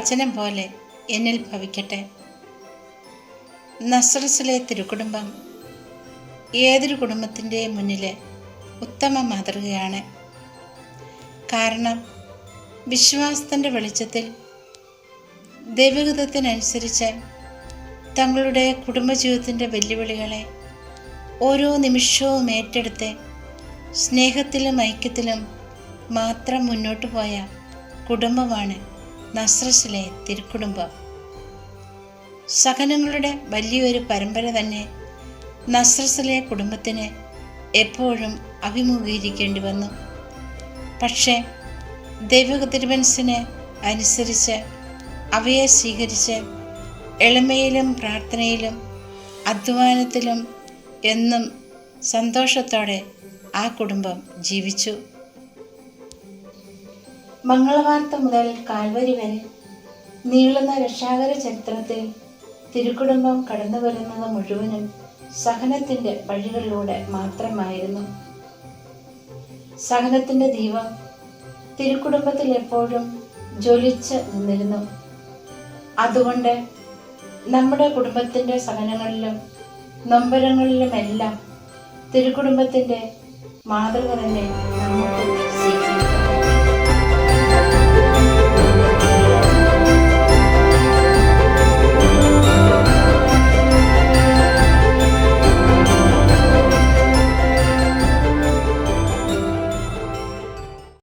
വചനം പോലെ എന്നിൽ ഭവിക്കട്ടെ. നസ്രസിലെ തിരുക്കുടുംബം ഏതൊരു കുടുംബത്തിന്റെ മുന്നിൽ ഉത്തമ മാതൃകയാണ്. കാരണം വിശ്വാസത്തിന്റെ വെളിച്ചത്തിൽ ദൈവഗതത്തിനനുസരിച്ച് തങ്ങളുടെ കുടുംബജീവിതത്തിന്റെ വെല്ലുവിളികളെ ഓരോ നിമിഷവും ഏറ്റെടുത്ത് സ്നേഹത്തിലും ഐക്യത്തിലും മാത്രം മുന്നോട്ട് പോയ കുടുംബമാണ് നസ്രസിലെ തിരുക്കുടുംബം. സഹനങ്ങളുടെ വലിയൊരു പരമ്പര തന്നെ നസ്രസിലെ കുടുംബത്തിന് എപ്പോഴും അഭിമുഖീകരിക്കേണ്ടി വന്നു. പക്ഷേ ദൈവക തിരുമനസിന് അനുസരിച്ച് അവയെ സ്വീകരിച്ച് എളിമയിലും പ്രാർത്ഥനയിലും അധ്വാനത്തിലും എന്നും സന്തോഷത്തോടെ ആ കുടുംബം ജീവിച്ചു. മംഗളവാർത്ത മുതൽ കാൽവരി വരെ നീളുന്ന രക്ഷാകര ചരിത്രത്തിൽ തിരുക്കുടുംബം കടന്നു വരുന്നത് മുഴുവനും സഹനത്തിന്റെ വഴികളിലൂടെ മാത്രമായിരുന്നു. സഹനത്തിന്റെ ദീപം തിരുക്കുടുംബത്തിൽ എപ്പോഴും ജ്വലിച്ച് നിന്നിരുന്നു. അതുകൊണ്ട് നമ്മുടെ കുടുംബത്തിന്റെ സഹനങ്ങളിലും നൊമ്പരങ്ങളിലുമെല്ലാം തിരുക്കുടുംബത്തിന്റെ മാതൃക തന്നെ നമുക്ക്